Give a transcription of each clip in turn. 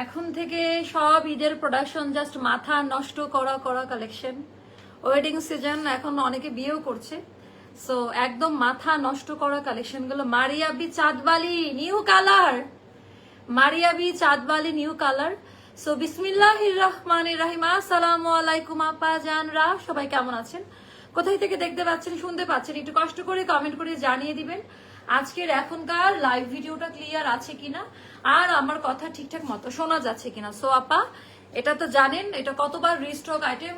এখন থেকে সব ঈদের প্রোডাকশন জাস্ট মাথা নষ্ট করা করা কালেকশন ওয়েডিং সিজন এখন অনেকে বিয়েও করছে। সো একদম মাথা নষ্ট করা কালেকশনগুলো। Maria B Chandbali new colour Maria B Chandbali new colour so বিসমিল্লাহ রহমান রাহিম। আসসালামু আলাইকুম, আপা, জানরা, সবাই কেমন আছেন? কোথায় থেকে দেখতে পাচ্ছেন, শুনতে পাচ্ছেন? একটু কষ্ট করে কমেন্ট করে জানিয়ে দিবেন। আজকের এখনকার লাইভ ভিডিওটা ক্লিয়ার আছে কিনা? আর আমার কথা ঠিকঠাক মতো শোনা যাচ্ছে কিনা? সো আপা, এটা তো জানেন, এটা কতবার restock item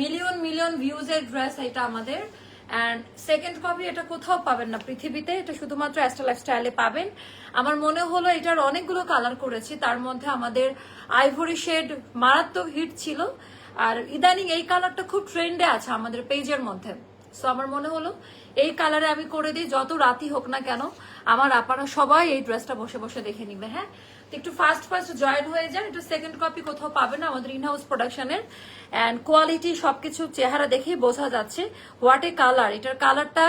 million million views এর ড্রেস এটা আমাদের। অ্যান্ড সেকেন্ড কপি এটা কোথাও পাবেন না, পৃথিবীতে। এটা শুধুমাত্র অ্যাস্ট্রা লাইফস্টাইলে পাবেন। আমার মনে হলো এটার অনেকগুলো কালার করেছি। তার মধ্যে আমাদের আইভরি শেড মারাত্মক হিট ছিল। আর ইদানিং এই কালারটা খুব ট্রেন্ডে আছে আমাদের পেজের মধ্যে। সো আমার মনে হলো, এই কালারে আমি করে দিই, যত রাতি হোক না কেন, আমার আপারা সবাই এই ড্রেসটা বসে বসে দেখে নিবে হ্যাঁ? তো একটু ফার্স্ট ফার্স্ট জয়েন হয়ে যান, একটু সেকেন্ড কপি কোথাও পাবেন আমাদের ইনহাউস প্রোডাকশনের অ্যান্ড কোয়ালিটি সবকিছু চেহারা দেখেই বোঝা যাচ্ছে হোয়াট এ কালার এটার কালারটা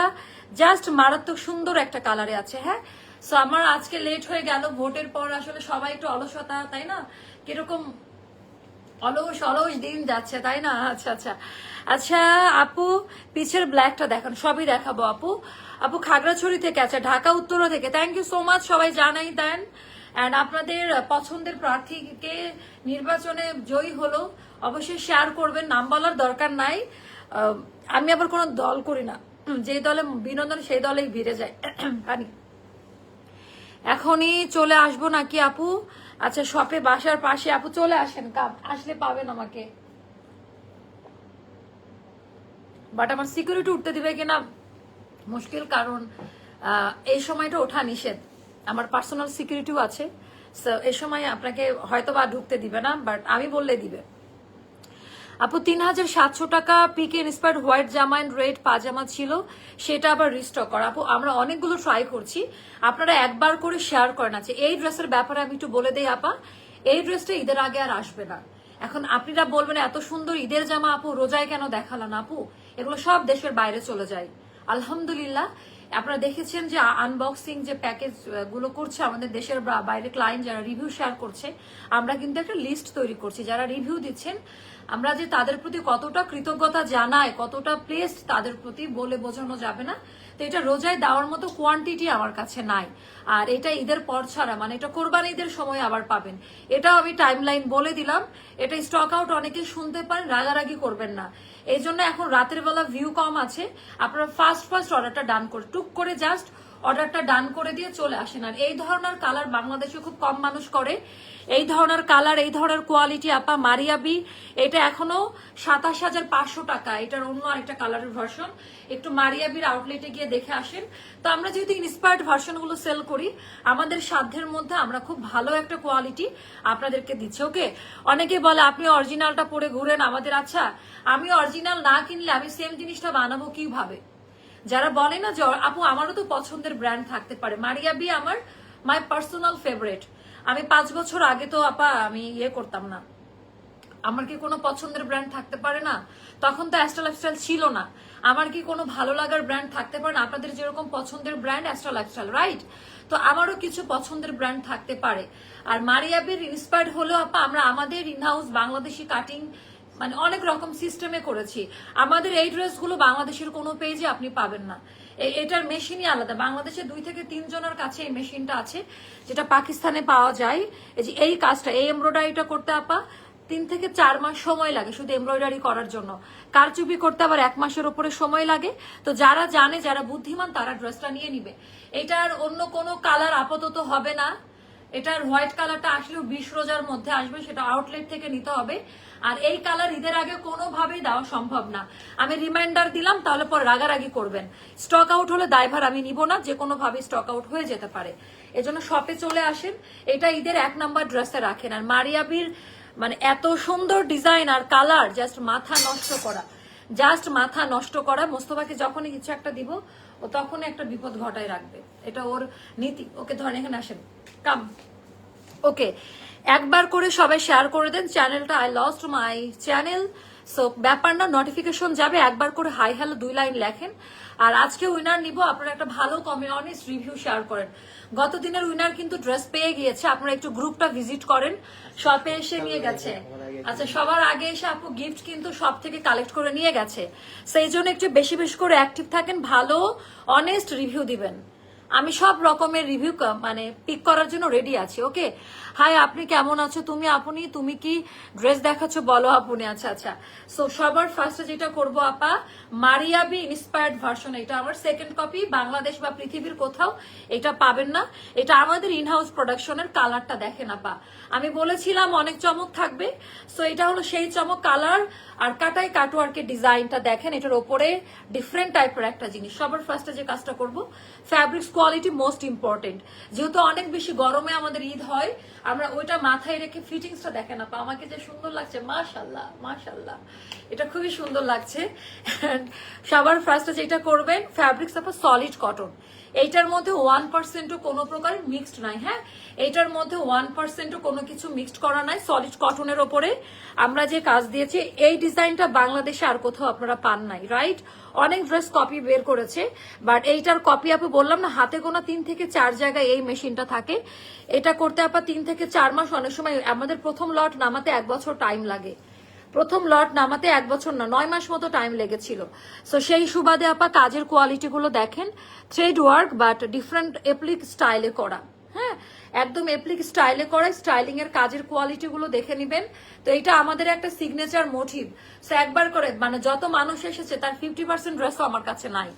জাস্ট মারাত্মক সুন্দর একটা কালারে আছে হ্যাঁ? সো আমার আজকে লেট হয়ে গেল ভোটের পর আসলে সবাই একটু অলসতা, তাই না? কীরকম অলস অলস দিন যাচ্ছে, তাই না? আচ্ছা আচ্ছা। আচ্ছা আপু, পিছের ব্ল্যাকটা দেখান, সবই দেখাবো আপু। আপু, খাগড়াছড়ি থেকে আছে ঢাকা, উত্তরা থেকে। থ্যাংক ইউ সো মাচ সবাই জানাই দেন। অ্যান্ড আপনাদের পছন্দের প্রার্থীকে নির্বাচনে জয়ী হলো, অবশ্যই শেয়ার করবেন, নাম বলার দরকার নাই। আমি আবার কোনো দল করি না। যে দলে বিনোদন, সেই দলেই ভিড়ে যায়। এখনই চলে আসব নাকি আপু? আচ্ছা শপে বাসার পাশে আপু চলে আসেন। কাপ আসলে পাবেন আমাকে। বাট আমার সিকিউরিটি উঠতে দিবে কিনা মুশকিল, কারণ এই সময়টা ওঠা নিষেধ। আমার পার্সোনাল সিকিউরিটিও আছে। এই সময় আপনাকে হয়তো বা ঢুকতে দিবে না বাট আমি বললে দিবে। আপু তিন হাজার সাতশো টাকা পিকে ইন্সপায়ার্ড হোয়াইট জামা এন্ড রেড পাজামা ছিল, সেটা আবার রিস্টক করা। আপু, আমরা অনেকগুলো ট্রাই করছি। আপনারা একবার করে শেয়ার করেন আছে এই ড্রেসের ব্যাপারে আমি একটু বলে দেই আপা, এই ড্রেসটা ঈদের আগে আর আসবে না। এখন আপনারা বলবেন, এত সুন্দর ঈদের জামা আপু, রোজায় কেন দেখালাম আপু? এগুলো সব দেশের বাইরে চলে যায়। আলহামদুলিল্লাহ, আপনারা দেখেছেন যে আনবক্সিং যে প্যাকেজগুলো করছে আমাদের দেশের বাইরে ক্লায়েন্ট যারা রিভিউ শেয়ার করছে, আমরা কিন্তু একটা লিস্ট তৈরি করছি। যারা রিভিউ দিচ্ছেন আমরা যে তাদের প্রতি কতটা কৃতজ্ঞতা জানাই, কতটা প্লেসড তাদের প্রতি বলে বোঝানো যাবে না। তো এটা রোজায় দেওয়ার মতো কোয়ান্টিটি আমার কাছে নাই। আর এটা ঈদের পর ছাড়া মানে এটা কোরবান ঈদের সময় আবার পাবেন। এটাও আমি টাইম লাইন বলে দিলাম। এটা স্টক আউট অনেকেই শুনতে পারেন, রাগারাগি করবেন না। এই জন্য এখন রাতের বেলা ভিউ কম আছে। আপনারা ফার্স্ট ফার্স্ট অর্ডারটা ডান করে, টুক করে জাস্ট অর্ডারটা ডান করে দিয়ে চলে আসেন। আর এই ধরনের কালার বাংলাদেশে খুব কম মানুষ করে। এই ধরনের কালার, এই ধরনের কোয়ালিটি, আপা মারিয়াবি এটা এখনও সাতাশ হাজার পাঁচশো টাকা। এটার অন্য আরেকটা কালারের ভার্সন একটু মারিয়াবির আউটলেটে গিয়ে দেখে আসেন। তো আমরা যেহেতু ইন্সপায়ার্ড ভার্সনগুলো সেল করি, আমাদের সাধ্যের মধ্যে আমরা খুব ভালো একটা কোয়ালিটি আপনাদেরকে দিচ্ছি ওকে অনেকে বলে, আপনি অরিজিনালটা পরে ঘুরেন। আমাদের আচ্ছা আমি অরিজিনাল না কিনলে আমি সেম জিনিসটা বানাবো কীভাবে? যারা বলে না যে, আপু, আমারও তো পছন্দের ব্র্যান্ড থাকতে পারে। মারিয়া বি আমার মাই পার্সোনাল ফেভারিট আমি পাঁচ বছর আগে তো, আপা, আমি ইয়ে করতাম না। আমার কি কোনো পছন্দের ব্র্যান্ড থাকতে পারে না? তখন তো অ্যাস্ট্রা লাইফস্টাইল ছিল না। আমার কি কোনো ভালো লাগার ব্র্যান্ড থাকতে পারে না? আপনাদের যেরকম পছন্দের ব্র্যান্ড অ্যাস্ট্রা লাইফস্টাইল রাইট তো আমারও কিছু পছন্দের ব্র্যান্ড থাকতে পারে। আর মারিয়াবির ইন্সপায়ার্ড হলেও, আপা, আমরা আমাদের ইনহাউস বাংলাদেশি কাটিং মানে অনেক রকম সিস্টেমে করেছি। আমাদের এই ড্রেসগুলো বাংলাদেশের কোনো পেজে আপনি পাবেন না। এটার মেশিনই আলাদা। বাংলাদেশে দুই থেকে তিনজনের কাছে এই মেশিনটা আছে, যেটা পাকিস্তানে পাওয়া যায়। এই যে এই কাজটা, এই এমব্রয়ডারিটা করতে আপা, তিন থেকে চার মাস সময় লাগে শুধু এমব্রয়ডারি করার জন্য। কারচুপি করতে আবার এক মাসের উপরে সময় লাগে। তো যারা জানে, যারা বুদ্ধিমান, তারা ড্রেসটা নিয়ে নিবে। এটার অন্য কোনো কালার আপাতত হবে না। এটার হোয়াইট কালারটা আসলেও বিশ রোজার মধ্যে আসবে, সেটা আউটলেট থেকে নিতে হবে। আর এই কালার ঈদের আগে কোনোভাবেই দেওয়া সম্ভব না। আমি রিমাইন্ডার দিলাম, তাহলে পরে রাগারাগি করবেন। স্টক আউট হলে দায়ভার আমি নিব না, যে কোনোভাবেই স্টক আউট হয়ে যেতে পারে। এজন্য শপে চলে আসেন। এটা ঈদের এক নাম্বার ড্রেসে রাখেন। আর মারিয়াবির মানে এত সুন্দর ডিজাইন আর কালার জাস্ট মাথা নষ্ট করা। জাস্ট মাথা নষ্ট করা। মোস্তফাকে যখনই কিছু একটা দিব, ও তখনই একটা বিপদ ঘটায় রাখবে। এটা ওর নীতি। ওকে ধরেন এখানে আসেন। কাম ওকে একবার করে সবাই শেয়ার করে দেন চ্যানেলটা I lost my channel so ব্যাপার না নোটিফিকেশন যাবে একবার করে হাই হ্যালো দুই লাইন লেখেন। আর আজকে উইনার নিব আপনারা একটা ভালো কমে অনেস্ট রিভিউ শেয়ার করেন। গত দিনের উইনার কিন্তু ড্রেস পেয়ে গিয়েছে আপনারা একটু গ্রুপটা ভিজিট করেন। শপে এসে নিয়ে গেছে। আচ্ছা সবার আগে এসে আপু গিফট কিন্তু সব থেকে কালেক্ট করে নিয়ে গেছে। সেই জন্য একটু বেশি বেশি করে অ্যাক্টিভ থাকেন ভালো অনেস্ট রিভিউ দিবেন। আমি সব রকমের রিভিউ মানে পিক করার জন্য রেডি আছি ওকে হাই আপনি কেমন আছো? তুমি আপনি? তুমি কি ড্রেস দেখাচ্ছ? বলো আপনি। আচ্ছা আচ্ছা। সো সবার ফার্স্টে যেটা করব আপা মারিয়াবি ইন্সপায়ার্ড ভার্সন এটা আমার সেকেন্ড কপি বাংলাদেশ বা পৃথিবীর কোথাও এটা পাবেন না। এটা আমাদের ইনহাউস প্রোডাকশনের কালারটা দেখেন আপা। আমি বলেছিলাম অনেক চমক থাকবে সো এটা হলো সেই চমক কালার আর কাটাই কাটওয়ার্কের ডিজাইনটা দেখেন, এটার ওপরে ডিফারেন্ট টাইপের একটা জিনিস। সবার ফার্স্টে যে কাজটা করব ফ্যাব্রিক্স কোয়ালিটি মোস্ট ইম্পর্টেন্ট যেহেতু অনেক বেশি গরমে আমাদের ঈদ হয়, আমরা ওইটা মাথায় রেখে ফিটিংসটা দেখেন আপা, আমাকে যে সুন্দর লাগছে মাশাল্লাহ মাশাল্লাহ এটা খুবই সুন্দর লাগছে। সবার ফার্স্টে যেটা করবেন ফ্যাব্রিক্স আপা সলিড কটন এইটার মধ্যে ওয়ান পার্সেন্টও কোনো প্রকার মিক্সড নাই হ্যাঁ? এইটার মধ্যে ওয়ান পার্সেন্টও কোনো কিছু মিক্সড করা নাই সলিড কটনের ওপরে। আমরা যে কাজ দিয়েছি, এই ডিজাইনটা বাংলাদেশে আর কোথাও আপনারা পান নাই রাইট অনেক ড্রেস কপি বের করেছে বাট এইটার কপি আপু বললাম না গোনা তিন থেকে চার জায়গায় এই মেশিনটা থাকে। এটা করতে আপা তিন থেকে চার মাস অনেক সময় আমাদের প্রথম লট নামাতে এক বছর টাইম লাগে। প্রথম লট নামাতে এক বছর না, নয় মাস মতো টাইম লেগেছিল। সো সেই সুবাদে আপা কাজের কোয়ালিটি গুলো দেখেন। Thread work but different applique স্টাইলে করা। হ্যাঁ একদম এপ্লিক স্টাইলে করা স্টাইলিং এর কাজের কোয়ালিটি গুলো দেখে নিবেন। তো এটা আমাদের একটা সিগনেচার মোটিভ সো একবার করে মানে যত মানুষ এসেছে, তার ফিফটি পার্সেন্ট ড্রেসও আমার কাছে নাই।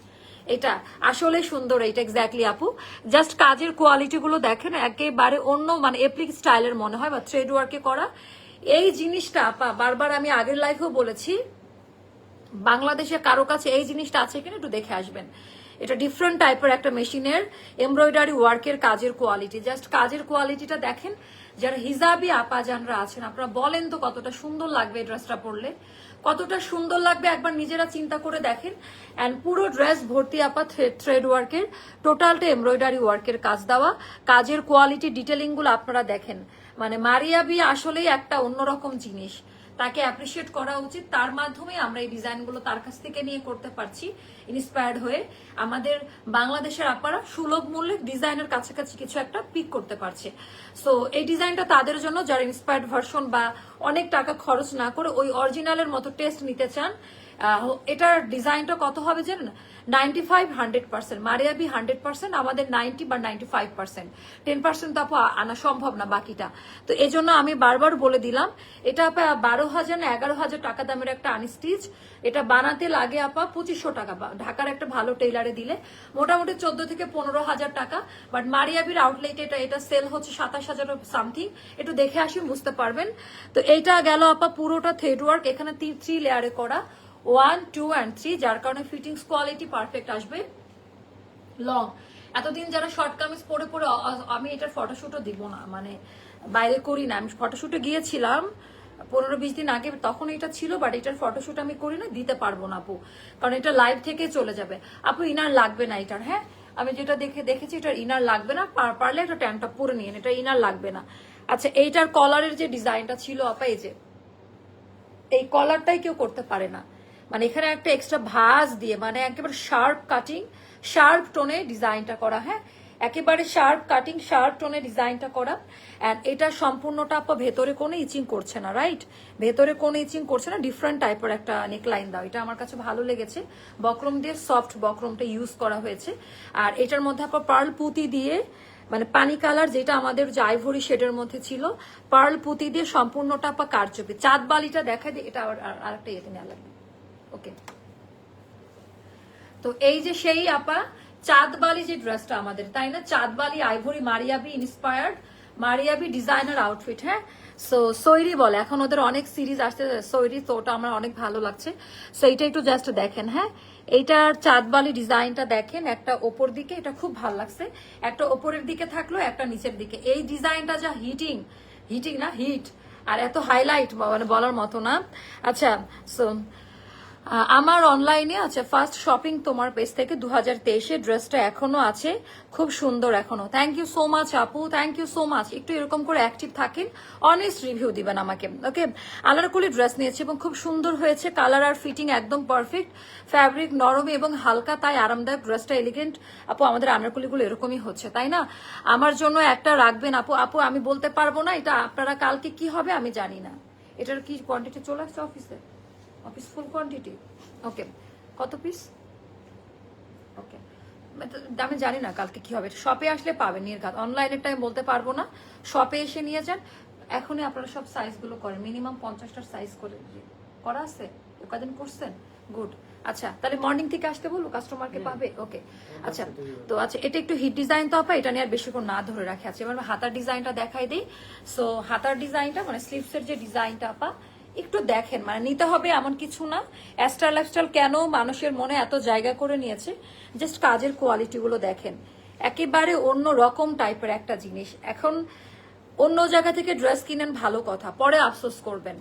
এটা আসলে সুন্দর, এটা এক্স্যাক্টলি আপু। জাস্ট কাজের কোয়ালিটি গুলো দেখেন, একেবারে অন্য মানে এপ্লিক স্টাইলের মনে হয়, বা থ্রেড ওয়ার্কে করা। এই জিনিসটা আপা, বারবার আমি আগের লাইফেও বলেছি বাংলাদেশে কারও কাছে এই জিনিসটা আছে কিনা একটু দেখে আসবেন। এটা ডিফারেন্ট টাইপের একটা মেশিনের এমব্রয়ডারি ওয়ার্কের কাজের কোয়ালিটি জাস্ট কাজের কোয়ালিটিটা দেখেন, যারা হিজাবি আপা জানরা আছেন, আপনারা বলেন তো কতটা সুন্দর লাগবে এই ড্রেসটা পরলে। কতটা সুন্দর লাগবে একবার নিজেরা চিন্তা করে দেখেন। অ্যান্ড পুরো ড্রেস ভর্তি আপা থ্রেড ওয়ার্কের টোটালটা এমব্রয়ডারি ওয়ার্কের কাজ দেওয়া। কাজের কোয়ালিটি ডিটেলিংগুলো আপনারা দেখেন। মানে মারিয়াবি আসলেই একটা অন্যরকম জিনিস। তাকে অ্যাপ্রিসিয়েট করা উচিত। তার মাধ্যমে আমরা এই ডিজাইনগুলো তার কাছ থেকে নিয়ে করতে পারছি ইন্সপায়ার্ড হয়ে। আমাদের বাংলাদেশের আপনারা সুলভ মূল্যে ডিজাইনের কাছাকাছি কিছু একটা পিক করতে পারছে। সো এই ডিজাইনটা তাদের জন্য, যারা ইন্সপায়ার্ড ভার্সন বা অনেক টাকা খরচ না করে ওই অরিজিনালের মতো টেস্ট নিতে চান এটার ডিজাইনটা কত হবে জানেন? Ninety five hundred percent Maria B hundred percent আমাদের নাইনটি বা ninety five percent ten percent তো আনা সম্ভব না বাকিটা। তো এই জন্য আমি বারবার বলে দিলাম, এটা আপা বারো হাজার না এগারো হাজার টাকা দামের একটা আনস্টিচ এটা বানাতে লাগে আপা পঁচিশশো টাকা ঢাকার একটা ভালো টেইলারে দিলে। মোটামুটি চোদ্দ থেকে পনেরো হাজার টাকা। বাট মারিয়াবির আউটলেট এটা এটা সেল হচ্ছে সাতাশ হাজার সামথিং একটু দেখে আসি, বুঝতে পারবেন। তো এইটা গেল আপা পুরোটা থ্রেড ওয়ার্ক এখানে থ্রি লেয়ারে করা। ওয়ান টু অ্যান্ড থ্রি যার কারণে ফিটিংস কোয়ালিটি পারফেক্ট আসবে। লং এতদিন যারা শর্ট কামিজ পরে পরে, আমি এটার ফটোশুটও দিব না মানে বাইরে করি না। আমি ফটোশুটে গিয়েছিলাম পনেরো বিশ দিন আগে, তখন এটা ছিল বাট এটার ফটোশুট আমি করি না, দিতে পারব না আপু। কারণ এটা লাইভ থেকে চলে যাবে। আপু ইনার লাগবে না এটার হ্যাঁ? আমি যেটা দেখে, দেখেছি, এটার ইনার লাগবে না পারলে একটা ট্যানটা পরে নিন এটা ইনার লাগবে না। আচ্ছা এইটার কলারের যে ডিজাইনটা ছিল, আপা, এই যে, এই কলারটাই কেউ করতে পারে না। মানে এখানে একটা এক্সট্রা ভাঁজ দিয়ে মানে একেবারে শার্প কাটিং শার্প টোনে ডিজাইনটা করা হ্যাঁ? একেবারে শার্প কাটিং শার্প টোনে ডিজাইনটা করা। অ্যান্ড এটা সম্পূর্ণটা আপা ভেতরে কোনো ইচিং করছে না রাইট ভেতরে কোনো ইচিং করছে না ডিফারেন্ট টাইপের একটা নেকলাইন দাও। এটা আমার কাছে ভালো লেগেছে। বক্রম দিয়ে সফট বক্রমটা ইউজ করা হয়েছে। আর এটার মধ্যে আপা পার্ল পুঁতি দিয়ে মানে পানি কালার যেটা আমাদের যে আইভরি শেডের মধ্যে ছিল পার্ল পুঁতি দিয়ে সম্পূর্ণটা আপা কারচুপি। চাঁদ বালিটা দেখা দিই এটা আর- আরেকটা ইয়েতে নেওয়া লাগবে। ওকে তো এই যে সেই আপা, চাঁদবালি যে ড্রেসটা আমাদের, তাই না? Chandbali ivory Maria B inspired Maria B designer outfit হ্যাঁ? সো সৈরি বলে, এখন ওদের অনেক সিরিজ আসছে সৈরি তো ওটা আমার অনেক ভালো লাগছে। সো এইটা একটু জাস্ট দেখেন হ্যাঁ? এইটার চাঁদবালি ডিজাইনটা দেখেন, একটা ওপর দিকে, এটা খুব ভালো লাগছে। একটা ওপরের দিকে থাকল, একটা নিচের দিকে। এই ডিজাইনটা যা হিটিং হিটিং না? হিট আর এত হাইলাইট মানে বলার মতো না। আচ্ছা সো আমার অনলাইনে আছে ফার্স্ট শপিং তোমার পেজ থেকে দু হাজার তেইশে ড্রেসটা এখনও আছে। খুব সুন্দর এখনও। থ্যাংক ইউ সো মাচ আপু। থ্যাংক ইউ সো মাচ একটু এরকম করে অ্যাক্টিভ থাকেন অনেস্ট রিভিউ দিবেন আমাকে। ওকে আলারকুলি ড্রেস নিয়েছি এবং খুব সুন্দর হয়েছে। কালার আর ফিটিং একদম পারফেক্ট ফ্যাব্রিক নরম এবং হালকা, তাই আরামদায়ক ড্রেসটা এলিগেন্ট আপু, আমাদের আনারকুলিগুলো এরকমই হচ্ছে, তাই না? আমার জন্য একটা রাখবেন, আপু। আপু, আমি বলতে পারব না, এটা আপনারা কালকে কি হবে আমি জানি না। এটার কি কোয়ান্টিটি চলে আসছে অফিসে অফিস ফুল কোয়ান্টিটি ওকে কত পিস ওকে আমি জানি না কালকে কি হবে। শপে আসলে পাবেন নির্ঘাত। অনলাইনেরটা আমি বলতে পারব না। শপে এসে নিয়ে যান। এখনই আপনারা সব সাইজগুলো করেন। মিনিমাম পঞ্চাশটার সাইজ করে করা আছে? কদিন করছেন? গুড আচ্ছা তাহলে মর্নিং থেকে আসতে বলব? কাস্টমারকে পাবে? ওকে আচ্ছা তো আচ্ছা এটা একটু হিট ডিজাইন তো আপা এটা নিয়ে আর বেশিক্ষণ না ধরে রাখে। আছে এবার হাতার ডিজাইনটা দেখাই দিই। সো হাতার ডিজাইনটা মানে স্লিভসের যে ডিজাইনটা আপা একটু দেখেন মানে নিতে হবে এমন কিছু না। অ্যাস্টার লাইফস্টাইল কেন মানুষের মনে এত জায়গা করে নিয়েছে? জাস্ট কাজের কোয়ালিটিগুলো দেখেন। একেবারে অন্য রকম টাইপের একটা জিনিস। এখন অন্য জায়গা থেকে ড্রেস কিনেন ভালো কথা, পরে আফসোস করবেন।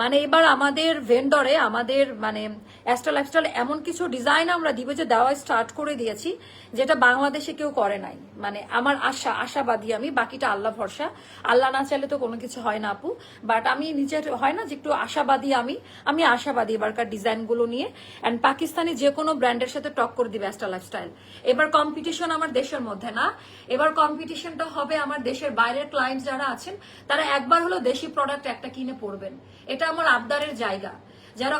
মানে এবার আমাদের ভেন্ডরে আমাদের মানে অ্যাস্ট্রা লাইফস্টাইল এমন কিছু ডিজাইন আমরা দিব যে দেওয়া স্টার্ট করে দিয়েছি, যেটা বাংলাদেশে কেউ করে নাই। মানে আমার আশা, আশাবাদী আমি, বাকিটা আল্লাহ ভরসা। আল্লাহ না চাইলে তো কোনো কিছু হয় না আপু। বাট আমি নিজের হয় না যে একটু আশাবাদী আমি। আমি আশাবাদী এবারকার ডিজাইনগুলো নিয়ে। অ্যান্ড পাকিস্তানি যে কোনো ব্র্যান্ডের সাথে টক করে দিবে অ্যাস্ট্রা লাইফস্টাইল এবার কম্পিটিশন আমার দেশের মধ্যে না। এবার কম্পিটিশনটা হবে আমার দেশের বাইরের ক্লায়েন্ট যারা আছেন, তারা একবার হলো দেশি প্রোডাক্ট একটা কিনে পড়বেন এটা আমার আবদারের জায়গা। যারা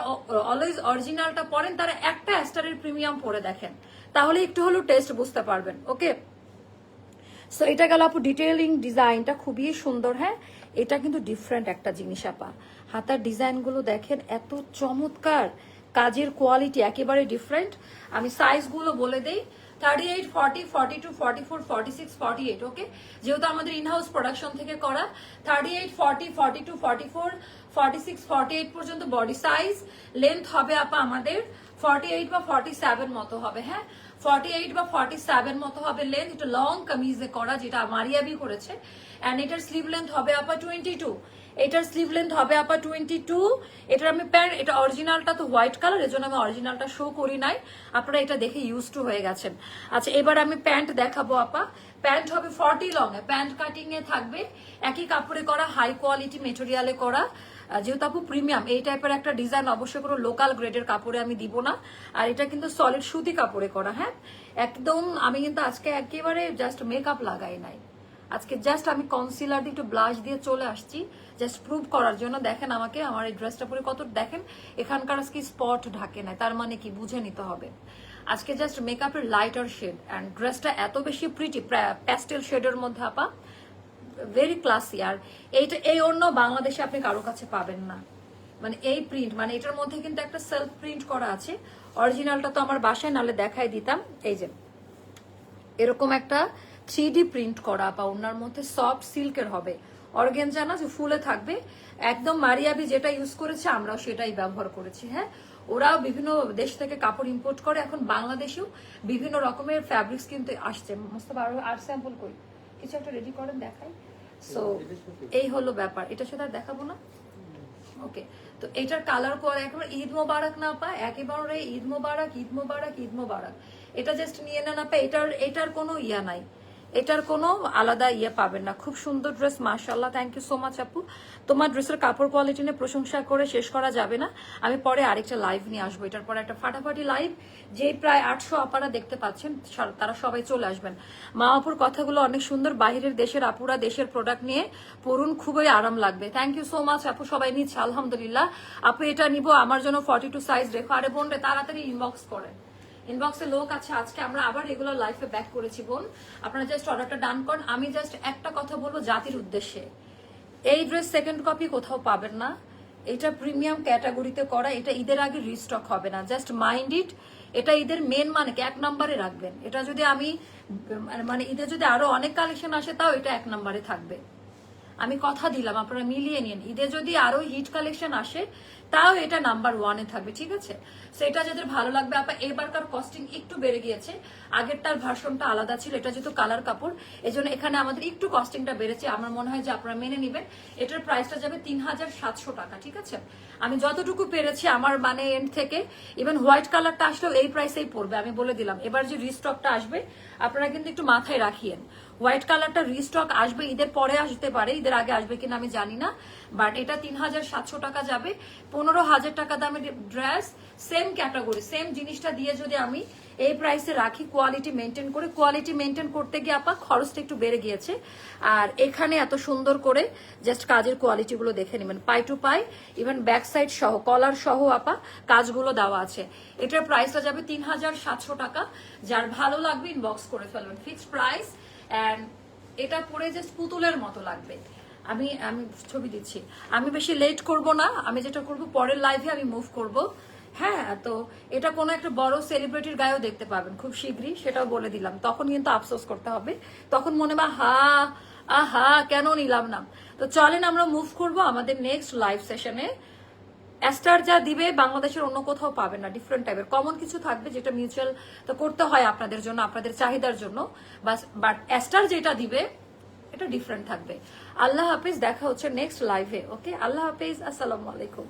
অলওয়েজ অরিজিনালটা পড়েন, তারা একটা অ্যাস্টারের প্রিমিয়াম পরে দেখেন। তাহলে একটু হলেও টেস্ট বুঝতে পারবেন ওকে সো এটা গেল আপু ডিটেলিং ডিজাইনটা খুবই সুন্দর হ্যাঁ? এটা কিন্তু ডিফারেন্ট একটা জিনিস, আপা। হাতার ডিজাইনগুলো দেখেন, এত চমৎকার। কাজের কোয়ালিটি একেবারে ডিফারেন্ট আমি সাইজগুলো বলে দেই। Thirty eight forty forty two forty four forty six forty eight okay যেহেতু আমাদের ইনহাউস প্রোডাকশন থেকে করা thirty eight forty forty two forty four forty six forty eight পর্যন্ত বডি সাইজ লেন্থ হবে আপা আমাদের ফর্টি এইট বা ফর্টি সেভেন মতো হবে হ্যাঁ? ফর্টি এইট বা ফর্টি সেভেন মতো হবে লেন্থ এটা লং কামিজে করা, যেটা মারিয়াবি করেছে অ্যান্ড এটার স্লিভ লেন্থ হবে আপা টোয়েন্টি টু এটার স্লিভ লেন্থ হবে আপা টোয়েন্টি টু এটার আমি প্যান্ট এটা অরিজিনালটা তো হোয়াইট কালারের জন্য আমি অরিজিনালটা শো করি নাই। আপনারা এটা দেখে ইউজ টু হয়ে গেছেন। আচ্ছা এবার আমি প্যান্ট দেখাবো আপা। প্যান্ট হবে ফর্টি লং এ। প্যান্ট কাটিং এ থাকবে। একই কাপড়ে করা হাই কোয়ালিটি মেটেরিয়ালে করা। যেহেতু আপু প্রিমিয়াম এই টাইপের একটা ডিজাইন অবশ্যই কোনো লোকাল গ্রেডের কাপড়ে আমি দিব না। আর এটা কিন্তু সলিড সুতি কাপড়ে করা হ্যাঁ? একদম আমি কিন্তু আজকে একেবারে জাস্ট মেকআপ লাগাই নাই। আজকে জাস্ট আমি কনসিলার দিয়ে একটু ব্লাশ দিয়ে চলে আসছি। জাস্ট প্রুভ করার জন্য দেখেন আমাকে, আমার এই ড্রেসটা পরে কত দেখেন, এখানকার আজকে স্পট ঢাকে না তার মানে কি? বুঝে নিতে হবে। আজকে জাস্ট মেকআপের লাইটার শেড অ্যান্ড ড্রেসটা এত বেশি প্রিটি প্যাস্টেল শেডের মধ্যে আপা ভেরি ক্লাসি আর এইটা এই অন্য বাংলাদেশে আপনি কারও কাছে পাবেন না। মানে এই প্রিন্ট মানে এটার মধ্যে কিন্তু একটা সেলফ প্রিন্ট করা আছে। অরিজিনালটা তো আমার বাসায় নালে দেখাই দিতাম। এই যে, এরকম একটা থ্রি প্রিন্ট করা বা ওনার মধ্যে সফট সিল্কের হবে। অর্গেনজা না যে ফুলে থাকবে। একদম মারিয়াবি যেটা ইউজ করেছে, আমরাও সেটাই ব্যবহার করেছি হ্যাঁ। ওরাও বিভিন্ন দেশ থেকে কাপড় ইম্পোর্ট করে, এখন বাংলাদেশেও বিভিন্ন রকমের ফ্যাব্রিক্স কিন্তু আসছে। মোস্তফা, আরও, আর স্যাম্পল করি। কিছু একটা রেডি করেন, দেখাই। সো এই হলো ব্যাপার। এটা সেটা দেখাবো না? ওকে। তো এটার কালার করে একেবারে ঈদ মোবারক না পায়, একেবারে ঈদ মোবারক ঈদ মোবারক ঈদ মোবারক। এটা জাস্ট নিয়ে না না পায় এটার এটার কোনো ইয়া নাই। এটার কোনো আলাদা ইয়ে পাবেন না। খুব সুন্দর ড্রেস মার্শাল্লাহ থ্যাংক ইউ সো মাচ আপু। তোমার ড্রেসের কাপড় কোয়ালিটি নিয়ে প্রশংসা করে শেষ করা যাবে না। আমি পরে আরেকটা লাইভ নিয়ে আসব। এটার পরে একটা ফাটাফাটি লাইভ যে প্রায় আটশো আপারা দেখতে পাচ্ছেন তারা সবাই চলে আসবেন। মা আপুর কথাগুলো অনেক সুন্দর। বাইরের দেশের আপুরা দেশের প্রোডাক্ট নিয়ে পড়ুন, খুবই আরাম লাগবে। থ্যাংক ইউ সো মাচ আপু। সবাই নিচ্ছে, আলহামদুলিল্লাহ। আপু, এটা নিব আমার জন্য ফর্টি টু সাইজ রেখো। আরে বোন তাড়াতাড়ি ইনবক্স করেন ইনবক্সে লোক আছে, আজকে আমরা আবার রেগুলার লাইফে ব্যাক করেছি, বোন। আপনারা জাস্ট অর্ডারটা ডান করেন। আমি জাস্ট একটা কথা বলব জাতির উদ্দেশ্যে। এই ড্রেস সেকেন্ড কপি কোথাও পাবেন না। এটা প্রিমিয়াম ক্যাটাগরিতে করা, এটা ঈদের আগে রিস্টক হবে না। জাস্ট মাইন্ড ইট এটা ঈদের মেন মানে এক নম্বরে রাখবেন। এটা যদি আমি মানে ঈদে যদি আরও অনেক কালেকশন আসে, তাও এটা এক নম্বরে থাকবে। আমি কথা দিলাম, আপনারা মিলিয়ে নিন। ঈদে যদি আরও হিট কালেকশন আসে তাও এটা নাম্বার ওয়ানে থাকবে, ঠিক আছে? সেটা যাদের ভালো লাগবে, আপা, এবারকার কস্টিং একটু বেড়ে গিয়েছে, আগেরটার ভার্সনটা আলাদা ছিল, এটা যেহেতু কালার কাপড় এই এখানে আমাদের একটু কস্টিংটা বেড়েছে, আমার মনে হয় যে আপনারা মেনে নেবেন। এটার প্রাইসটা যাবে তিন হাজার সাতশো টাকা, ঠিক আছে? আমি যতটুকু পেরেছি আমার মানে এন্ড থেকে ইভেন হোয়াইট কালারটা আসলেও এই প্রাইসেই পড়বে, আমি বলে দিলাম। এবার যে রিস্টকটা আসবে, আপনারা কিন্তু একটু মাথায় রাখিয়েন। হোয়াইট কালারটা রিস্টক আসবে, ঈদের পরে আসতে পারে, ঈদের আগে আসবে কিনা আমি জানি না বাট এটা তিন হাজার সাতশো টাকা যাবে পনেরো হাজার টাকা দামের ড্রেস সেম ক্যাটাগরি সেম জিনিসটা দিয়ে যদি আমি এই প্রাইসে রাখি কোয়ালিটি মেনটেন করে কোয়ালিটি মেনটেন করতে গিয়ে আপা খরচটা একটু বেড়ে গিয়েছে, আর এখানে এত সুন্দর করে জাস্ট কাজের কোয়ালিটি গুলো দেখে নেবেন, পাই টু পাই ইভেন ব্যাক সাইড সহ কলার সহ আপা কাজগুলো দেওয়া আছে, এটার প্রাইসটা যাবে তিন হাজার সাতশো টাকা, যার ভালো লাগবে ইনবক্স করে ফেলবেন ফিক্সড প্রাইস অ্যান্ড এটা পরে জাস্ট পুতুলের মতো লাগবে। আমি আমি ছবি দিচ্ছি। আমি বেশি লেট করব না। আমি যেটা করব, পরের লাইভে আমি মুভ করব। হ্যাঁ তো এটা কোনো একটা বড় সেলিব্রিটির গায়েও দেখতে পাবেন। খুব শীঘ্রই সেটাও বলে দিলাম। তখন কিন্তু আফসোস করতে হবে। তখন মনে বা, হা, আহা, কেন নিলাম না? তো চলেন আমরা মুভ করব আমাদের নেক্সট লাইভ সেশনে অ্যাস্টার যা দিবে বাংলাদেশের অন্য কোথাও পাবে না ডিফারেন্ট টাইপের কমন কিছু থাকবে যেটা মিউচুয়াল তো করতে হয় আপনাদের জন্য, আপনাদের চাহিদার জন্য। বাট অ্যাস্টার যেটা দিবে, এটা ডিফারেন্ট থাকবে। আল্লাহ হাফিজ, দেখা হচ্ছে নেক্সট লাইভে ওকে আল্লাহ হাফিজ, আসসালামু আলাইকুম।